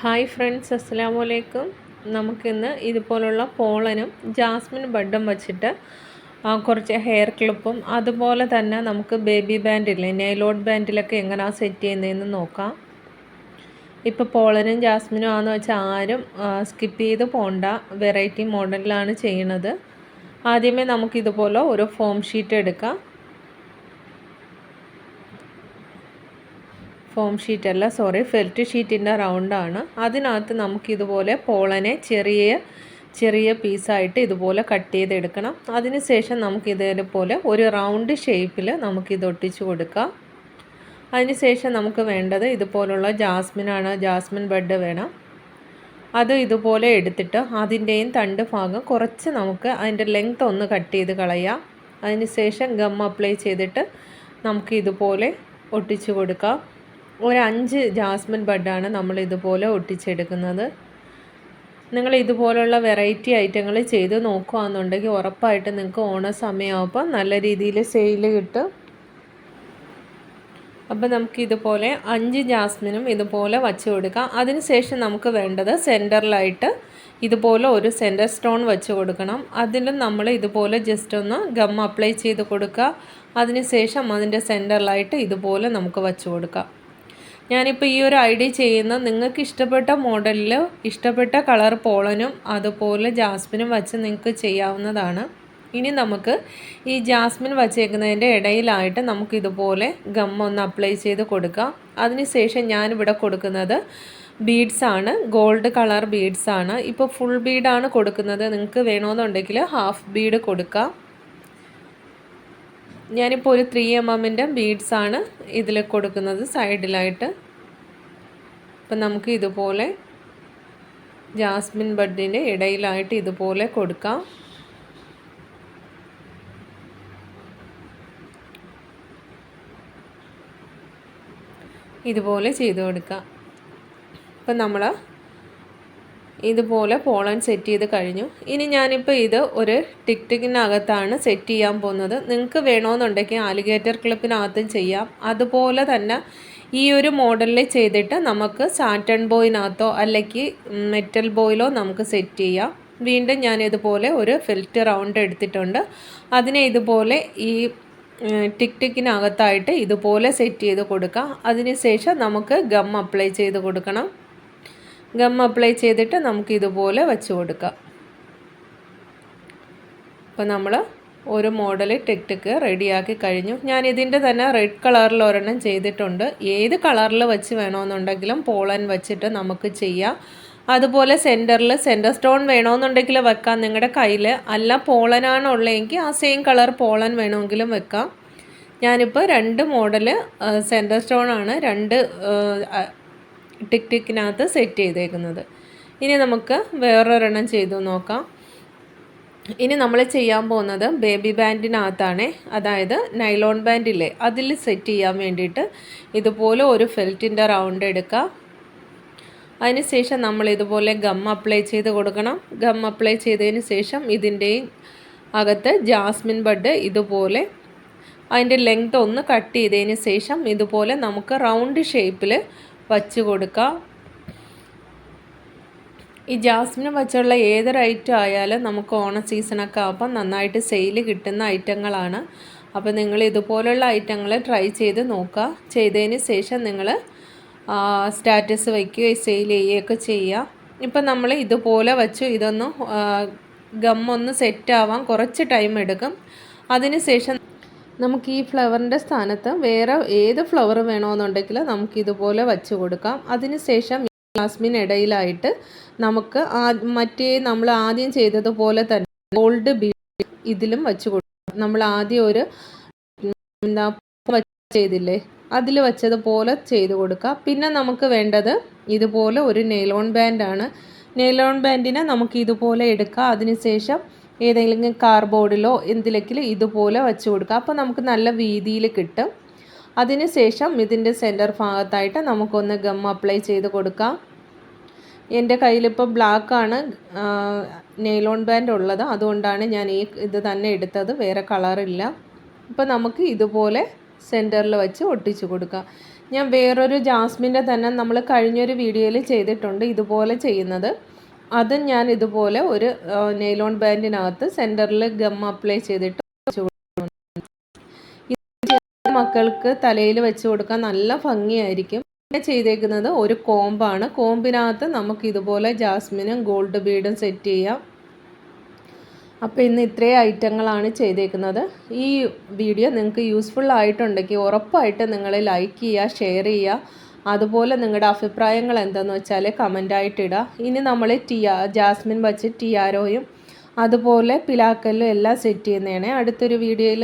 Hi friends അസ്സലാമു അലൈക്കും നമുക്കിന്ന് ഇതുപോലുള്ള പോളനും ജാസ്മിൻ ബഡും വച്ചിട്ട് കുറച്ച് ഹെയർ ക്ലിപ്പും അതുപോലെ തന്നെ നമുക്ക് ബേബി ബാൻഡില്ലേ നെയിലോഡ് ബാൻഡിലൊക്കെ എങ്ങനെയാണ് സെറ്റ് ചെയ്യുന്നതെന്ന് നോക്കാം. ഇപ്പോൾ പോളനും ജാസ്മിനും ആണെന്ന് വെച്ചാൽ ആരും സ്കിപ്പ് ചെയ്ത് പോണ്ട. വെറൈറ്റി മോഡലിലാണ് ചെയ്യണത് ആദ്യമേ നമുക്കിതുപോലെ ഒരു ഫോം ഷീറ്റ് എടുക്കാം. ഫോം ഷീറ്റ് അല്ല സോറി ഫെൽറ്റ് ഷീറ്റിന്റെ റൗണ്ടാണ് അതിനകത്ത് നമുക്കിതുപോലെ പോളനെ ചെറിയ ചെറിയ പീസായിട്ട് ഇതുപോലെ കട്ട് ചെയ്തെടുക്കണം. അതിനുശേഷം നമുക്ക് ഇതേപോലെ ഒരു റൗണ്ട് ഷേപ്പിൽ നമുക്കിത് ഒട്ടിച്ചു കൊടുക്കാം. അതിനുശേഷം നമുക്ക് വേണ്ടത് ഇതുപോലുള്ള ജാസ്മിനാണ് ജാസ്മിൻ ബെഡ് വേണം. അത് ഇതുപോലെ എടുത്തിട്ട് അതിന്റെയും തണ്ട് ഭാഗം കുറച്ച് നമുക്ക് അതിന്റെ ലെങ്ത് ഒന്ന് കട്ട് ചെയ്ത് കളയാം. അതിനുശേഷം ഗം അപ്ലൈ ചെയ്തിട്ട് നമുക്ക് ഇതുപോലെ ഒട്ടിച്ചു കൊടുക്കാം. ഒരു അഞ്ച് ജാസ്മിൻ ബഡാണ് നമ്മൾ ഇതുപോലെ ഒട്ടിച്ചെടുക്കുന്നത്. നിങ്ങൾ ഇതുപോലുള്ള വെറൈറ്റി ഐറ്റങ്ങൾ ചെയ്ത് നോക്കുകയാണെന്നുണ്ടെങ്കിൽ ഉറപ്പായിട്ട് നിങ്ങൾക്ക് ഓണ സമയമാകുമ്പോൾ നല്ല രീതിയിൽ സെയിൽ കിട്ടും. അപ്പോൾ നമുക്ക് ഇതുപോലെ അഞ്ച് ജാസ്മിനും ഇതുപോലെ വച്ച് കൊടുക്കാം. അതിനുശേഷം നമുക്ക് വേണ്ടത് സെന്ററിലായിട്ട് ഇതുപോലെ ഒരു സെന്റർ സ്റ്റോൺ വെച്ച് കൊടുക്കണം. അതിലും നമ്മൾ ഇതുപോലെ ജസ്റ്റ് ഒന്ന് ഗം അപ്ലൈ ചെയ്ത് കൊടുക്കുക. അതിനുശേഷം അതിന്റെ സെന്ററിലായിട്ട് ഇതുപോലെ നമുക്ക് വച്ച് കൊടുക്കാം. ഞാനിപ്പോൾ ഈ ഒരു ഐഡിയ ചെയ്യുന്ന നിങ്ങൾക്ക് ഇഷ്ടപ്പെട്ട മോഡലിൽ ഇഷ്ടപ്പെട്ട കളർ പോളനും അതുപോലെ ജാസ്മിനും വച്ച് നിങ്ങൾക്ക് ചെയ്യാവുന്നതാണ്. ഇനി നമുക്ക് ഈ ജാസ്മിൻ വച്ചേക്കുന്നതിന്റെ ഇടയിലായിട്ട് നമുക്ക് ഇതുപോലെ ഗം ഒന്ന് അപ്ലൈ ചെയ്ത് കൊടുക്കാം. അതിനുശേഷം ഞാനിവിടെ കൊടുക്കുന്നത് ബീഡ്സാണ് ഗോൾഡ് കളർ ബീഡ്സാണ് ഇപ്പോൾ ഫുൾ ബീഡാണ് കൊടുക്കുന്നത്. നിങ്ങൾക്ക് വേണമെന്നുണ്ടെങ്കിൽ ഹാഫ് ബീഡ് കൊടുക്കാം. ഞാനിപ്പോൾ ഒരു ത്രീ എം എമ്മിന്റെ ബീഡ്സാണ് ഇതിൽ കൊടുക്കുന്നത് സൈഡിലായിട്ട് അപ്പം നമുക്ക് ഇതുപോലെ ജാസ്മിൻ ബഡിന്റെ ഇടയിലായിട്ട് ഇതുപോലെ കൊടുക്കാം. ഇതുപോലെ ചെയ്ത് കൊടുക്കാം. അപ്പം നമ്മൾ ഇതുപോലെ പോളൻ സെറ്റ് ചെയ്ത് കഴിഞ്ഞു. ഇനി ഞാനിപ്പോൾ ഇത് ഒരു ടിക് ടിക്കിനകത്താണ് സെറ്റ് ചെയ്യാൻ പോകുന്നത്. നിങ്ങൾക്ക് വേണമെന്നുണ്ടെങ്കിൽ ആലിഗേറ്റർ ക്ലിപ്പിനകത്തും ചെയ്യാം. അതുപോലെ തന്നെ ഈ ഒരു മോഡലിൽ ചെയ്തിട്ട് നമുക്ക് സാറ്റൺ ബോയിനകത്തോ അല്ലെങ്കിൽ മെറ്റൽ ബോയിലോ നമുക്ക് സെറ്റ് ചെയ്യാം. വീണ്ടും ഞാൻ ഇതുപോലെ ഒരു ഫിൽറ്റ് റൗണ്ട് എടുത്തിട്ടുണ്ട്. അതിനെ ഇതുപോലെ ഈ ടിക് ടിക്കിനകത്തായിട്ട് ഇതുപോലെ സെറ്റ് ചെയ്ത് കൊടുക്കാം. അതിനുശേഷം നമുക്ക് ഗം അപ്ലൈ ചെയ്ത് കൊടുക്കണം. ഗം അപ്ലൈ ചെയ്തിട്ട് നമുക്ക് ഇതുപോലെ വെച്ച് കൊടുക്കാം. അപ്പോൾ നമ്മൾ ഒരു മോഡൽ ടിക് ടിക്ക് റെഡിയാക്കി കഴിഞ്ഞു. ഞാൻ ഇതിന്റെ തന്നെ റെഡ് കളറിൽ ഒരെണ്ണം ചെയ്തിട്ടുണ്ട്. ഏത് കളറിൽ വെച്ച് വേണമെന്നുണ്ടെങ്കിലും പോളൻ വെച്ചിട്ട് നമുക്ക് ചെയ്യാം. അതുപോലെ സെന്ററിൽ സെന്റർ സ്റ്റോൺ വേണമെന്നുണ്ടെങ്കിൽ വെക്കാം. നിങ്ങളുടെ കയ്യിൽ അല്ല പോളനാണ് ഉള്ളതെങ്കിൽ ആ സെയിം കളർ പോളൻ വേണമെങ്കിലും വെക്കാം. ഞാനിപ്പോൾ രണ്ട് മോഡൽ സെന്റർ സ്റ്റോൺ ആണ്. രണ്ട് ടിക് ടിക്കിനകത്ത് സെറ്റ് ചെയ്തേക്കുന്നത്. ഇനി നമുക്ക് വേറൊരെണ്ണം ചെയ്തു നോക്കാം. ഇനി നമ്മൾ ചെയ്യാൻ പോകുന്നത് ബേബി ബാൻഡിനകത്താണ് അതായത് നൈലോൺ ബാൻഡില്ലേ അതിൽ സെറ്റ് ചെയ്യാൻ വേണ്ടിയിട്ട് ഇതുപോലെ ഒരു ഫെൽറ്റിന്റെ റൗണ്ട് എടുക്കുക അതിനുശേഷം നമ്മൾ ഇതുപോലെ ഗം അപ്ലൈ ചെയ്ത് കൊടുക്കണം. ഗം അപ്ലൈ ചെയ്തതിന് ശേഷം ഇതിന്റെയും അകത്ത് ജാസ്മിൻ ബഡ് ഇതുപോലെ അതിന്റെ ലെങ്ത് ഒന്ന് കട്ട് ചെയ്തതിന് ശേഷം ഇതുപോലെ നമുക്ക് റൗണ്ട് ഷേപ്പിൽ വച്ച് കൊടുക്കാം. ഈ ജാസ്മിൻ വച്ചുള്ള ഏതൊരു ഐറ്റം ആയാലും നമുക്ക് ഓണ സീസണൊക്കെ ആകുമ്പോൾ നന്നായിട്ട് സെയിൽ കിട്ടുന്ന ഐറ്റങ്ങളാണ്. അപ്പോൾ നിങ്ങൾ ഇതുപോലുള്ള ഐറ്റങ്ങൾ ട്രൈ ചെയ്ത് നോക്കുക ചെയ്തതിന് ശേഷം നിങ്ങൾ സ്റ്റാറ്റസ് വയ്ക്കുകയോ സെയിൽ ചെയ്യുകയൊക്കെ ചെയ്യുക. ഇപ്പം നമ്മൾ ഇതുപോലെ വച്ചു ഇതൊന്ന് ഗമ്മൊന്ന് സെറ്റ് ആവാൻ കുറച്ച് ടൈം എടുക്കും. അതിനുശേഷം നമുക്ക് ഈ ഫ്ലവറിന്റെ സ്ഥാനത്ത് വേറെ ഏത് ഫ്ലവർ വേണമെന്നുണ്ടെങ്കിൽ നമുക്കിതുപോലെ വച്ച് കൊടുക്കാം. അതിനുശേഷം ജാസ്മിൻ ഇടയിലായിട്ട് നമുക്ക് മറ്റേ നമ്മൾ ആദ്യം ചെയ്തതുപോലെ തന്നെ ഗോൾഡ് ബി ഇതിലും വെച്ച് കൊടുക്കാം. നമ്മൾ ആദ്യം ഒരു എന്താ ചെയ്തില്ലേ? അതിൽ വെച്ചതുപോലെ ചെയ്ത് കൊടുക്കുക പിന്നെ നമുക്ക് വേണ്ടത് ഇതുപോലെ ഒരു നെയിലോൺ ബാൻഡാണ് നെയിലോൺ ബാൻഡിനെ നമുക്ക് ഇതുപോലെ എടുക്കാം. അതിനുശേഷം ഏതെങ്കിലും കാർബോർഡിലോ എന്തിലെങ്കിലും ഇതുപോലെ വെച്ച് കൊടുക്കുക അപ്പോൾ നമുക്ക് നല്ല വീതിയിൽ കിട്ടും. അതിനുശേഷം ഇതിന്റെ സെന്റർ ഭാഗത്തായിട്ട് നമുക്കൊന്ന് ഗം അപ്ലൈ ചെയ്ത് കൊടുക്കാം. എന്റെ കയ്യിലിപ്പോൾ ബ്ലാക്കാണ് നെയിലോൺ ബാൻഡ് ഉള്ളത്. അതുകൊണ്ടാണ് ഞാൻ ഈ ഇത് തന്നെ എടുത്തത്. വേറെ കളറില്ല ഇപ്പോൾ നമുക്ക് ഇതുപോലെ സെന്ററിൽ വെച്ച് ഒട്ടിച്ച് കൊടുക്കാം. ഞാൻ വേറൊരു ജാസ്മിന്റെ തന്നെ നമ്മൾ കഴിഞ്ഞൊരു വീഡിയോയിൽ ചെയ്തിട്ടുണ്ട് ഇതുപോലെ ചെയ്യുന്നത്. അതും ഞാൻ ഇതുപോലെ ഒരു നെയിലോൺ ബാൻഡിനകത്ത് സെന്ററിൽ ഗം അപ്ലൈ ചെയ്തിട്ട് മക്കൾക്ക് തലയിൽ വെച്ച് കൊടുക്കാൻ നല്ല ഭംഗിയായിരിക്കും. പിന്നെ ചെയ്തേക്കുന്നത് ഒരു കോമ്പാണ്. കോമ്പിനകത്ത് നമുക്ക് ഇതുപോലെ ജാസ്മിനും ഗോൾഡ് ബീഡും സെറ്റ് ചെയ്യാം. അപ്പോൾ ഇന്ന് ഇത്രയും ഐറ്റങ്ങളാണ് ചെയ്തേക്കുന്നത്. ഈ വീഡിയോ നിങ്ങൾക്ക് യൂസ്ഫുൾ ആയിട്ടുണ്ടെങ്കിൽ ഉറപ്പായിട്ട് നിങ്ങൾ ലൈക്ക് ചെയ്യുക ഷെയർ ചെയ്യുക. അതുപോലെ നിങ്ങളുടെ അഭിപ്രായങ്ങൾ എന്താണെന്ന് വെച്ചാൽ കമന്റായിട്ട് ഇടുക ഇനി നമ്മൾ ടിയാ ജാസ്മിൻ വച്ച് ടിയാരോയും അതുപോലെ പിലാക്കല്ലും എല്ലാം സെറ്റ് ചെയ്യുന്നതാണ്. അടുത്തൊരു വീഡിയോയിൽ